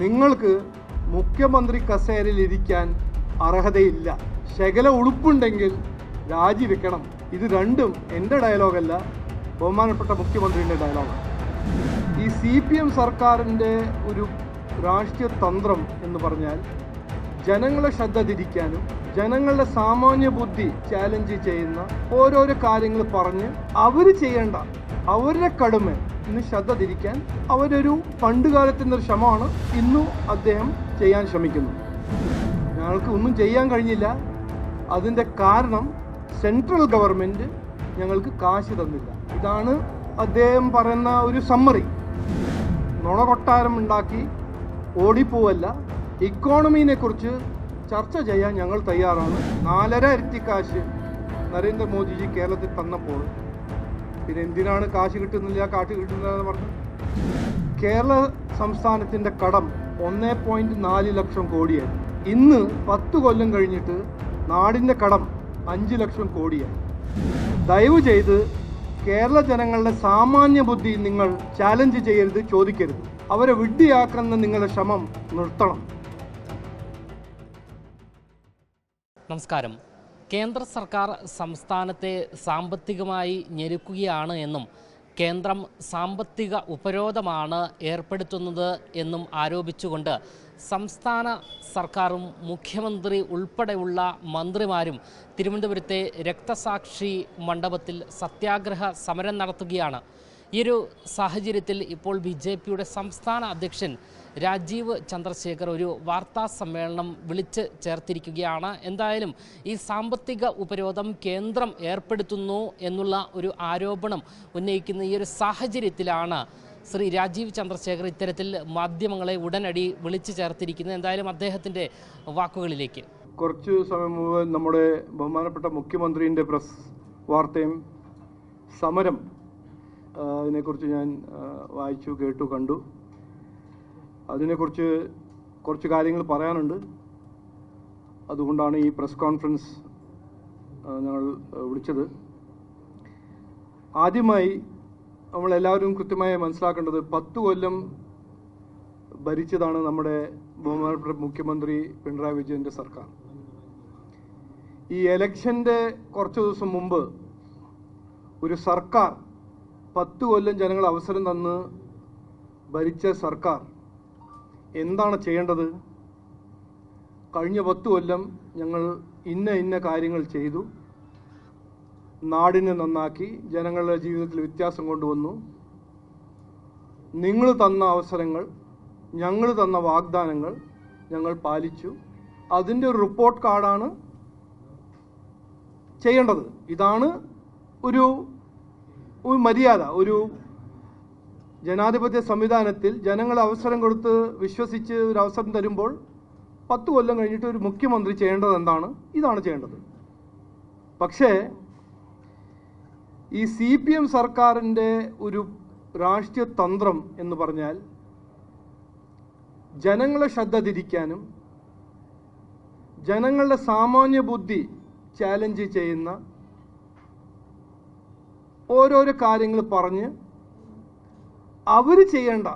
നിങ്ങൾക്ക് മുഖ്യമന്ത്രി കസേരയിൽ ഇരിക്കാൻ അർഹതയില്ല. ശകല ഉളുപ്പുണ്ടെങ്കിൽ രാജിവെക്കണം ഇത് രണ്ടും എന്റെ ഡയലോഗല്ല ബഹുമാനപ്പെട്ട മുഖ്യമന്ത്രിയുടെ ഡയലോഗാണ്. ഈ സി പി എം സർക്കാരിന്റെ ഒരു രാഷ്ട്രീയ തന്ത്രം എന്ന് പറഞ്ഞാൽ ജനങ്ങളെ ശ്രദ്ധ തിരിക്കാനും ജനങ്ങളുടെ സാമാന്യ ബുദ്ധി ചാലഞ്ച് ചെയ്യുന്ന ഓരോരോ കാര്യങ്ങൾ പറഞ്ഞ് അവർ ചെയ്യേണ്ട അവരുടെ കടുമ ശ്രദ്ധ തിരിക്കാൻ അവരൊരു പണ്ടുകാലത്തിന്റെ ഒരു ശ്രമമാണ് ഇന്നും അദ്ദേഹം ചെയ്യാൻ ശ്രമിക്കുന്നു. ഞങ്ങൾക്ക് ഒന്നും ചെയ്യാൻ കഴിഞ്ഞില്ല. അതിന്റെ കാരണം സെൻട്രൽ ഗവൺമെന്റ് ഞങ്ങൾക്ക് കാശ് തന്നില്ല. ഇതാണ് അദ്ദേഹം പറയുന്ന ഒരു സമ്മറി. നുണ കൊട്ടാരം ഉണ്ടാക്കി ഓടിപ്പോവല്ല. ഇക്കോണമിനെ കുറിച്ച് ചർച്ച ചെയ്യാൻ ഞങ്ങൾ തയ്യാറാണ്. നാലര ഇരട്ടി കാശ് നരേന്ദ്രമോദിജി കേരളത്തിൽ തന്നപ്പോൾ പിന്നെ എന്തിനാണ് കാശ് കിട്ടുന്നില്ല കാശ് കിട്ടുന്നില്ല എന്ന് പറഞ്ഞു? കേരള സംസ്ഥാനത്തിന്റെ കടം ഒന്നേ പോയിന്റ് നാല് ലക്ഷം കോടിയായി. ഇന്ന് പത്ത് കൊല്ലം കഴിഞ്ഞിട്ട് നാടിന്റെ കടം അഞ്ച് ലക്ഷം കോടിയായി. ദയവ് ചെയ്ത് കേരള ജനങ്ങളുടെ സാമാന്യ ബുദ്ധി നിങ്ങൾ ചാലഞ്ച് ചെയ്യരുത് ചോദിക്കരുത്. അവരെ വിഡ്ഢിയാക്കുന്ന നിങ്ങളുടെ ശ്രമം നിർത്തണം. നമസ്കാരം. കേന്ദ്ര സർക്കാർ സംസ്ഥാനത്തെ സാമ്പത്തികമായി ഞെരുക്കുകയാണ് എന്നും കേന്ദ്രം സാമ്പത്തിക ഉപരോധമാണ് ഏർപ്പെടുത്തുന്നത് എന്നും ആരോപിച്ചുകൊണ്ട് സംസ്ഥാന സർക്കാരും മുഖ്യമന്ത്രി ഉൾപ്പെടെയുള്ള മന്ത്രിമാരും തിരുവനന്തപുരത്തെ രക്തസാക്ഷി മണ്ഡപത്തിൽ സത്യാഗ്രഹ സമരം നടത്തുകയാണ്. ഈ ഒരു സാഹചര്യത്തിൽ ഇപ്പോൾ ബി സംസ്ഥാന അധ്യക്ഷൻ രാജീവ് ചന്ദ്രശേഖർ ഒരു വാർത്താ സമ്മേളനം വിളിച്ച് ചേർത്തിരിക്കുകയാണ്. എന്തായാലും ഈ സാമ്പത്തിക ഉപരോധം കേന്ദ്രം ഏർപ്പെടുത്തുന്നു എന്നുള്ള ഒരു ആരോപണം ഉന്നയിക്കുന്ന ഈ ഒരു സാഹചര്യത്തിലാണ് ശ്രീ രാജീവ് ചന്ദ്രശേഖർ ഇത്തരത്തിൽ മാധ്യമങ്ങളെ ഉടനടി വിളിച്ചു ചേർത്തിരിക്കുന്നത്. എന്തായാലും അദ്ദേഹത്തിന്റെ വാക്കുകളിലേക്ക്. കുറച്ച് സമയം മുമ്പ് നമ്മുടെ ബഹുമാനപ്പെട്ട മുഖ്യമന്ത്രിന്റെ പ്രസ് വാർത്തയും സമരം അതിനെക്കുറിച്ച് ഞാൻ വായിച്ചു കേട്ടു കണ്ടു. അതിനെക്കുറിച്ച് കുറച്ച് കാര്യങ്ങൾ പറയാനുണ്ട്. അതുകൊണ്ടാണ് ഈ പ്രസ് കോൺഫറൻസ് ഞങ്ങൾ വിളിച്ചത്. ആദ്യമായി നമ്മളെല്ലാവരും കൃത്യമായി മനസ്സിലാക്കേണ്ടത് പത്ത് കൊല്ലം ഭരിച്ചതാണ് നമ്മുടെ ബഹുമാനപ്പെട്ട മുഖ്യമന്ത്രി പിണറായി വിജയന്റെ സർക്കാർ. ഈ എലക്ഷന്റെ കുറച്ച് ദിവസം മുമ്പ് ഒരു സർക്കാർ പത്ത് കൊല്ലം ജനങ്ങൾ അവസരം തന്ന് ഭരിച്ച സർക്കാർ എന്താണ് ചെയ്യേണ്ടത്? കഴിഞ്ഞ പത്ത് കൊല്ലം ഞങ്ങൾ ഇന്ന ഇന്ന കാര്യങ്ങൾ ചെയ്തു. നാടിനെ നന്നാക്കി ജനങ്ങളുടെ ജീവിതത്തിൽ വ്യത്യാസം കൊണ്ടുവന്നു. നിങ്ങൾ തന്ന അവസരങ്ങൾ ഞങ്ങൾ തന്ന വാഗ്ദാനങ്ങൾ ഞങ്ങൾ പാലിച്ചു. അതിന്റെ ഒരു റിപ്പോർട്ട് കാർഡാണ് ചെയ്യേണ്ടത്. ഇതാണ് ഒരു മര്യാദ ഒരു ജനാധിപത്യ സംവിധാനത്തിൽ ജനങ്ങൾ അവസരം കൊടുത്ത് വിശ്വസിച്ച് ഒരു അവസരം തരുമ്പോൾ പത്ത് കൊല്ലം കഴിഞ്ഞിട്ട് ഒരു മുഖ്യമന്ത്രി ചെയ്യേണ്ടത് എന്താണ്? ഇതാണ് ചെയ്യേണ്ടത്. പക്ഷേ ഈ സി പി എം സർക്കാരിന്റെ ഒരു രാഷ്ട്രീയ തന്ത്രം എന്ന് പറഞ്ഞാൽ ജനങ്ങളെ ശ്രദ്ധ തിരിക്കാനും ജനങ്ങളുടെ സാമാന്യ ബുദ്ധി ചാലഞ്ച് ചെയ്യുന്ന ഓരോരോ കാര്യങ്ങൾ പറഞ്ഞ് അവർ ചെയ്യേണ്ട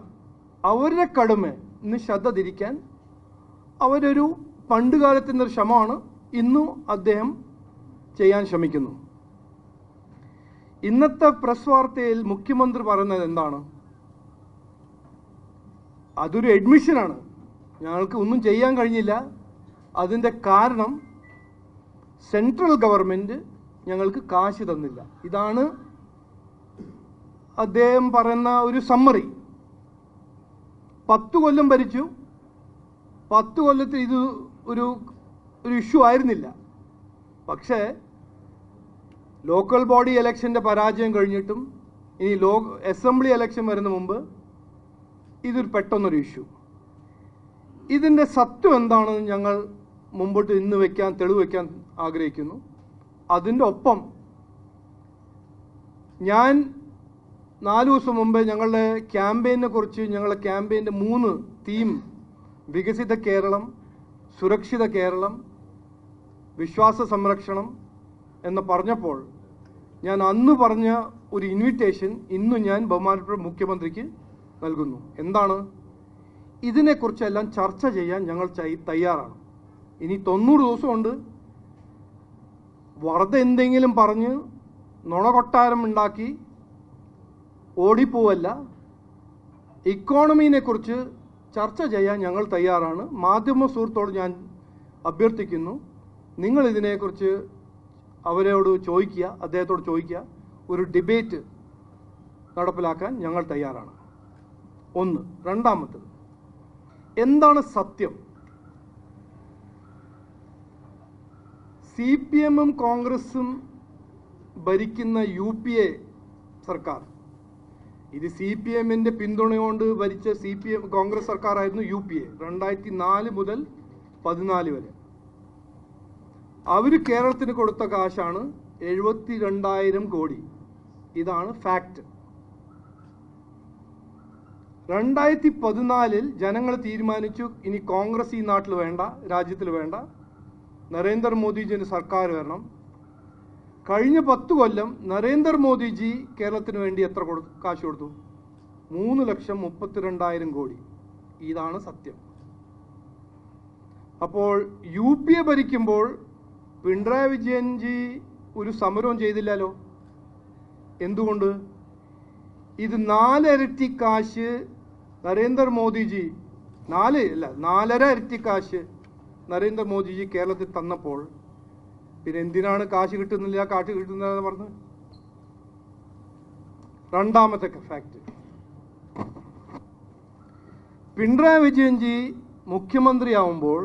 അവരുടെ കടുമ ഇന്ന് ശ്രദ്ധ തിരിക്കാൻ അവരൊരു പണ്ടുകാലത്തിന്റെ ഒരു ശ്രമമാണ്. ഇന്നും അദ്ദേഹം ചെയ്യാൻ ശ്രമിക്കുന്നു. ഇന്നത്തെ പ്രസ് വാർത്തയിൽ മുഖ്യമന്ത്രി പറയുന്നത് എന്താണ്? അതൊരു അഡ്മിഷനാണ് ഞങ്ങൾക്ക് ഒന്നും ചെയ്യാൻ കഴിഞ്ഞില്ല. അതിന്റെ കാരണം സെൻട്രൽ ഗവൺമെന്റ് ഞങ്ങൾക്ക് കാശ് തന്നില്ല. ഇതാണ് അദ്ദേഹം പറയുന്ന ഒരു സമ്മറി പത്ത് കൊല്ലം ഭരിച്ചു. പത്ത് കൊല്ലത്തിൽ ഇത് ഒരു ഒരു ഇഷ്യൂ ആയിരുന്നില്ല. പക്ഷേ ലോക്കൽ ബോഡി ഇലക്ഷന്റെ പരാജയം കഴിഞ്ഞിട്ടും ഇനി ലോ അസംബ്ലി ഇലക്ഷൻ വരുന്ന മുമ്പ് ഇതൊരു പെട്ടെന്നൊരു ഇഷ്യൂ ഇതിന്റെ സത്യം എന്താണെന്ന് ഞങ്ങൾ മുമ്പോട്ട് ഇന്ന് വയ്ക്കാൻ തെളിവ് വയ്ക്കാൻ ആഗ്രഹിക്കുന്നു. അതിന്റെ ഒപ്പം ഞാൻ നാല് ദിവസം മുമ്പ് ഞങ്ങളുടെ ക്യാമ്പയിനെ കുറിച്ച് ഞങ്ങളുടെ ക്യാമ്പയിന്റെ മൂന്ന് തീം വികസിത കേരളം സുരക്ഷിത കേരളം വിശ്വാസ സംരക്ഷണം എന്ന് പറഞ്ഞപ്പോൾ ഞാൻ അന്ന് പറഞ്ഞ ഒരു ഇൻവിറ്റേഷൻ ഇന്ന് ഞാൻ ബഹുമാനപ്പെട്ട മുഖ്യമന്ത്രിക്ക് നൽകുന്നു. എന്താണ്? ഇതിനെക്കുറിച്ചെല്ലാം ചർച്ച ചെയ്യാൻ ഞങ്ങൾ തയ്യാറാണ്. ഇനി തൊണ്ണൂറ് ദിവസമുണ്ട്. വെറുതെ എന്തെങ്കിലും പറഞ്ഞ് നുണകൊട്ടാരം ഉണ്ടാക്കി ഓടിപ്പോവല്ല. ഇക്കോണമിനെ കുറിച്ച് ചർച്ച ചെയ്യാൻ ഞങ്ങൾ തയ്യാറാണ്. മാധ്യമ സുഹൃത്തോട് ഞാൻ അഭ്യർത്ഥിക്കുന്നു. നിങ്ങൾ ഇതിനെക്കുറിച്ച് അവരോട് ചോദിക്കുക അദ്ദേഹത്തോട് ചോദിക്കുക. ഒരു ഡിബേറ്റ് നടപ്പിലാക്കാൻ ഞങ്ങൾ തയ്യാറാണ്. ഒന്ന്. രണ്ടാമത്തത് എന്താണ് സത്യം? സി പി എമ്മും കോൺഗ്രസും ഭരിക്കുന്ന യു പി എ സർക്കാർ ഇത് സി പി എമ്മിന്റെ പിന്തുണയോണ്ട് ഭരിച്ച സി പി എം കോൺഗ്രസ് സർക്കാരായിരുന്നു യു പി എ രണ്ടായിരത്തി നാല് മുതൽ പതിനാല് വരെ. അവർ കേരളത്തിന് കൊടുത്ത കാശാണ് എഴുപത്തി രണ്ടായിരം കോടി. ഇതാണ് ഫാക്ട്. രണ്ടായിരത്തി പതിനാലിൽ ജനങ്ങൾ തീരുമാനിച്ചു ഇനി കോൺഗ്രസ് ഈ നാട്ടിൽ വേണ്ട രാജ്യത്തിൽ വേണ്ട. നരേന്ദ്രമോദിജിന് സർക്കാർ വരണം. കഴിഞ്ഞ പത്ത് കൊല്ലം നരേന്ദ്രമോദിജി കേരളത്തിന് വേണ്ടി എത്ര കാശ് കൊടുത്തു? മൂന്ന് ലക്ഷം മുപ്പത്തിരണ്ടായിരം കോടി. ഇതാണ് സത്യം. അപ്പോൾ യു പി എ ഭരിക്കുമ്പോൾ പിണറായി വിജയൻജി ഒരു സമരവും ചെയ്തില്ലല്ലോ? എന്തുകൊണ്ട്? ഇത് നാലിരട്ടി കാശ് നരേന്ദ്രമോദിജി നാല് അല്ല നാലര ഇരട്ടി കാശ് നരേന്ദ്രമോദിജി കേരളത്തിൽ തന്നപ്പോൾ പിന്നെ എന്തിനാണ് കാശ് കിട്ടുന്നില്ല കാശ് എന്ന് പറഞ്ഞ് രണ്ടാമത്തെ ഫാക്ട് പിണറായി വിജയൻജി മുഖ്യമന്ത്രിയാവുമ്പോൾ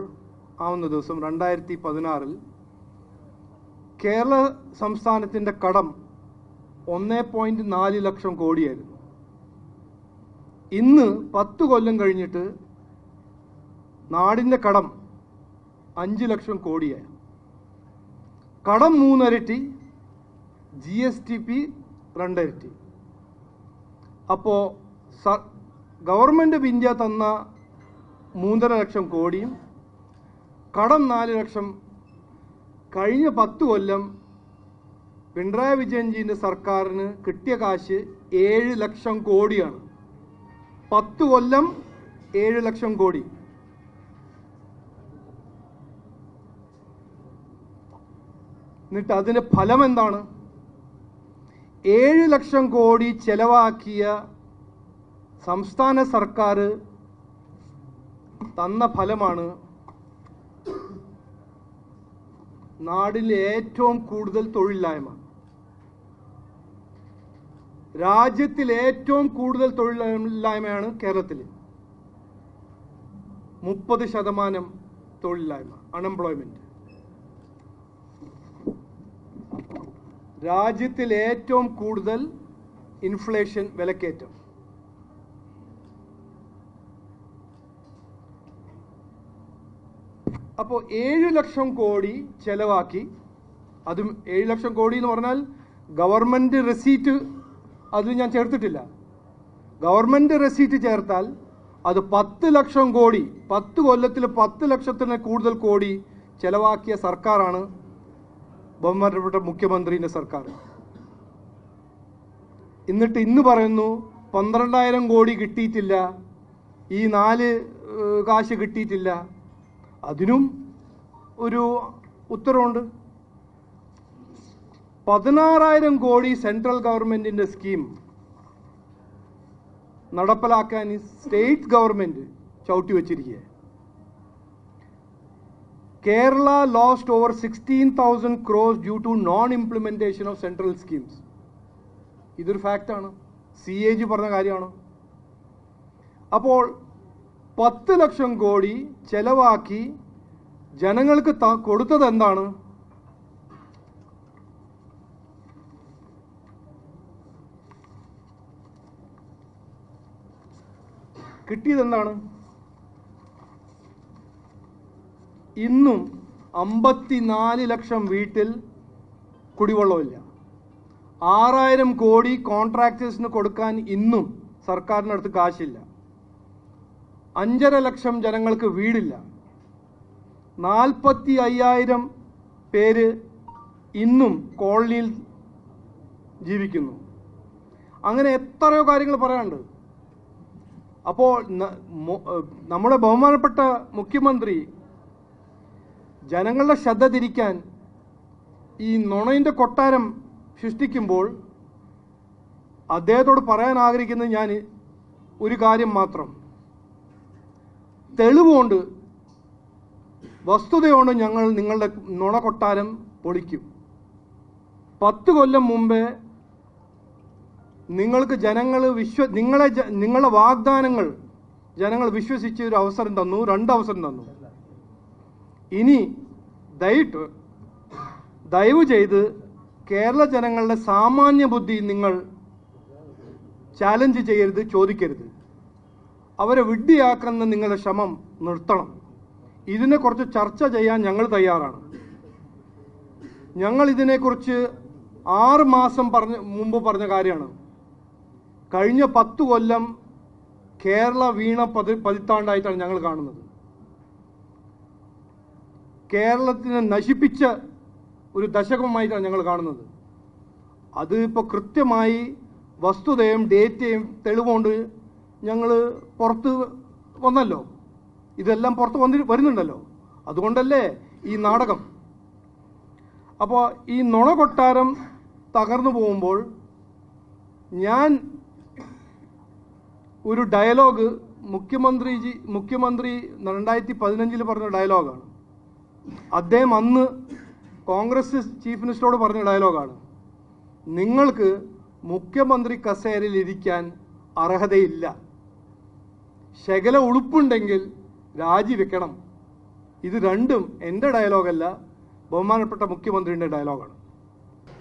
ആവുന്ന ദിവസം രണ്ടായിരത്തി പതിനാറിൽ കേരള സംസ്ഥാനത്തിന്റെ കടം ഒന്നേ പോയിന്റ് നാല് ലക്ഷം കോടിയായിരുന്നു. ഇന്ന് പത്ത് കൊല്ലം കഴിഞ്ഞിട്ട് നാടിന്റെ കടം അഞ്ച് ലക്ഷം കോടിയായി. കടം മൂന്നരട്ടി ജി എസ് ടി പി രണ്ടരട്ടി. അപ്പോൾ സ ഗവൺമെന്റ് ഓഫ് ഇന്ത്യ തന്ന മൂന്നര ലക്ഷം കോടിയും കടം നാല് ലക്ഷം കഴിഞ്ഞ പത്ത് കൊല്ലം പിണറായി വിജയൻജീന്റെ സർക്കാരിന് കിട്ടിയ കാശ് ഏഴ് ലക്ഷം കോടിയാണ്. പത്ത് കൊല്ലം ഏഴ് ലക്ഷം കോടി. എന്നിട്ട് അതിന് ഫലം എന്താണ് ഏഴ് ലക്ഷം കോടി ചെലവാക്കിയ സംസ്ഥാന സർക്കാർ തന്ന ഫലമാണ് നാടിലെ ഏറ്റവും കൂടുതൽ തൊഴിലില്ലായ്മ. രാജ്യത്തിൽ ഏറ്റവും കൂടുതൽ തൊഴിലില്ലായ്മയാണ് കേരളത്തിൽ. മുപ്പത് ശതമാനം തൊഴിലില്ലായ്മ അൺഎംപ്ലോയ്മെന്റ് രാജ്യത്തിൽ ഏറ്റവും കൂടുതൽ ഇൻഫ്ലേഷൻ വിലക്കയറ്റം. അപ്പോൾ ഏഴ് ലക്ഷം കോടി ചെലവാക്കി. അതും ഏഴ് ലക്ഷം കോടി എന്ന് പറഞ്ഞാൽ ഗവൺമെന്റ് റെസീറ്റ് അത് ഞാൻ ചേർത്തിട്ടില്ല. ഗവൺമെന്റ് റെസീറ്റ് ചേർത്താൽ അത് പത്ത് ലക്ഷം കോടി പത്ത് കൊല്ലത്തിൽ പത്ത് ലക്ഷത്തിന് കൂടുതൽ കോടി ചെലവാക്കിയ സർക്കാരാണ് ബഹുമാനപ്പെട്ട മുഖ്യമന്ത്രിന്റെ സർക്കാർ. എന്നിട്ട് ഇന്ന് പറയുന്നു പന്ത്രണ്ടായിരം കോടി കിട്ടിയിട്ടില്ല ഈ നാല് കാശ് കിട്ടിയിട്ടില്ല. അതിനും ഒരു ഉത്തരവുണ്ട്. പതിനാറായിരം കോടി സെൻട്രൽ ഗവൺമെന്റിന്റെ സ്കീം നടപ്പിലാക്കാൻ സ്റ്റേറ്റ് ഗവൺമെന്റ് ചവിട്ടി വെച്ചിരിക്കുക lost over sixteen thousand crores due to non implementation of central schemes ഇതൊരു ഫാക്റ്റാണ് സി എ ജി പറഞ്ഞ കാര്യമാണ്? അപ്പോൾ പത്ത് ലക്ഷം കോടി ചെലവാക്കി ജനങ്ങൾക്ക് കൊടുത്തത് എന്താണ്? കിട്ടിയത് എന്താണ്? ഇന്നും അമ്പത്തിനാല് ലക്ഷം വീട്ടിൽ കുടിവെള്ളമില്ല. ആറായിരം കോടി കോൺട്രാക്ടേഴ്സിന് കൊടുക്കാൻ ഇന്നും സർക്കാരിനടുത്ത് കാശില്ല. അഞ്ചര ലക്ഷം ജനങ്ങൾക്ക് വീടില്ല. നാൽപ്പത്തി അയ്യായിരം പേര് ഇന്നും കോളനിയിൽ ജീവിക്കുന്നു. അങ്ങനെ എത്രയോ കാര്യങ്ങൾ പറയാനുണ്ട്. അപ്പോൾ നമ്മുടെ ബഹുമാനപ്പെട്ട മുഖ്യമന്ത്രി ജനങ്ങളുടെ ശ്രദ്ധ തിരിക്കാൻ ഈ നുണയിന്റെ കൊട്ടാരം സൃഷ്ടിക്കുമ്പോൾ അദ്ദേഹത്തോട് പറയാൻ ആഗ്രഹിക്കുന്നത് ഞാൻ ഒരു കാര്യം മാത്രം. തെളിവുകൊണ്ട് വസ്തുതയോണ്ട് ഞങ്ങൾ നിങ്ങളുടെ നുണ കൊട്ടാരം പൊളിക്കും. പത്ത് കൊല്ലം മുമ്പേ നിങ്ങൾക്ക് ജനങ്ങൾ വിശ്വ നിങ്ങളെ നിങ്ങളുടെ വാഗ്ദാനങ്ങൾ ജനങ്ങൾ വിശ്വസിച്ച് ഒരു അവസരം തന്നു രണ്ട് അവസരം തന്നു. ഇനി ദയിട്ട് ദയവ് ചെയ്ത് കേരള ജനങ്ങളുടെ സാമാന്യ ബുദ്ധി നിങ്ങൾ ചാലഞ്ച് ചെയ്യരുത് ചോദിക്കരുത്. അവരെ വിഡ്ഢിയാക്കുന്ന നിങ്ങളുടെ ശ്രമം നിർത്തണം. ഇതിനെക്കുറിച്ച് ചർച്ച ചെയ്യാൻ ഞങ്ങൾ തയ്യാറാണ്. ഞങ്ങൾ ഇതിനെക്കുറിച്ച് ആറ് മാസം പറഞ്ഞ മുമ്പ് പറഞ്ഞ കാര്യമാണ്. കഴിഞ്ഞ പത്ത് കൊല്ലം കേരള വീണ പതി പതിത്താണ്ടായിട്ടാണ് ഞങ്ങൾ കാണുന്നത്. കേരളത്തിനെ നശിപ്പിച്ച ഒരു ദശകമായിട്ടാണ് ഞങ്ങൾ കാണുന്നത്. അത് ഇപ്പോൾ കൃത്യമായി വസ്തുതയും ഡേറ്റയും തെളിവുകൊണ്ട് ഞങ്ങൾ പുറത്ത് വന്നല്ലോ. ഇതെല്ലാം പുറത്ത് വന്നി വരുന്നുണ്ടല്ലോ. അതുകൊണ്ടല്ലേ ഈ നാടകം. അപ്പോൾ ഈ നുണ കൊട്ടാരം തകർന്നു പോകുമ്പോൾ ഞാൻ ഒരു ഡയലോഗ് മുഖ്യമന്ത്രിജി മുഖ്യമന്ത്രി രണ്ടായിരത്തി പതിനഞ്ചിൽ പറഞ്ഞ ഡയലോഗാണ്. അദ്ദേഹം അന്ന് കോൺഗ്രസ് ചീഫ് മിനിസ്റ്ററോട് പറഞ്ഞ ഡയലോഗാണ്. നിങ്ങൾക്ക് മുഖ്യമന്ത്രി കസേരയിൽ ഇരിക്കാൻ അർഹതയില്ല. ശകല ഉളുപ്പുണ്ടെങ്കിൽ രാജിവെക്കണം ഇത് രണ്ടും എന്റെ ഡയലോഗല്ല ബഹുമാനപ്പെട്ട മുഖ്യമന്ത്രിയുടെ ഡയലോഗാണ്.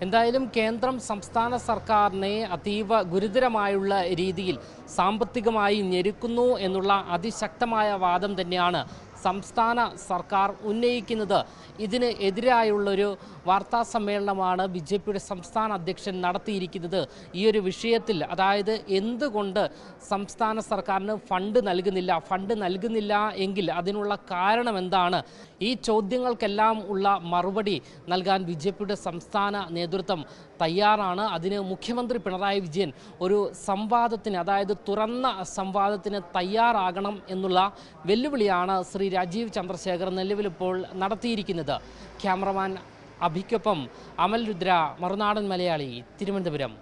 എന്തായാലും കേന്ദ്രം സംസ്ഥാന സർക്കാരിനെ അതീവ ഗുരുതരമായുള്ള രീതിയിൽ സാമ്പത്തികമായി ഞെരുക്കുന്നു എന്നുള്ള അതിശക്തമായ വാദം തന്നെയാണ് സംസ്ഥാന സർക്കാർ ഉന്നയിക്കുന്നത്. ഇതിന് എതിരായുള്ളൊരു വാർത്താ സമ്മേളനമാണ് ബി ജെ പിയുടെ സംസ്ഥാന അധ്യക്ഷൻ നടത്തിയിരിക്കുന്നത്. ഈ ഒരു വിഷയത്തിൽ അതായത് എന്തുകൊണ്ട് സംസ്ഥാന സർക്കാരിന് ഫണ്ട് നൽകുന്നില്ല? ഫണ്ട് നൽകുന്നില്ല എങ്കിൽ അതിനുള്ള കാരണം എന്താണ് ഈ ചോദ്യങ്ങൾക്കെല്ലാം ഉള്ള മറുപടി നൽകാൻ ബി ജെ പിയുടെ സംസ്ഥാന നേതൃത്വം തയ്യാറാണ്. അതിന് മുഖ്യമന്ത്രി പിണറായി വിജയൻ ഒരു സംവാദത്തിന് അതായത് തുറന്ന സംവാദത്തിന് തയ്യാറാകണം എന്നുള്ള വെല്ലുവിളിയാണ് ശ്രീ രാജീവ് ചന്ദ്രശേഖർ നിലവിലിപ്പോൾ നടത്തിയിരിക്കുന്നത്. ക്യാമറമാൻ അഭിക്കൊപ്പം അമൽ രുദ്ര മറുനാടൻ മലയാളി തിരുവനന്തപുരം.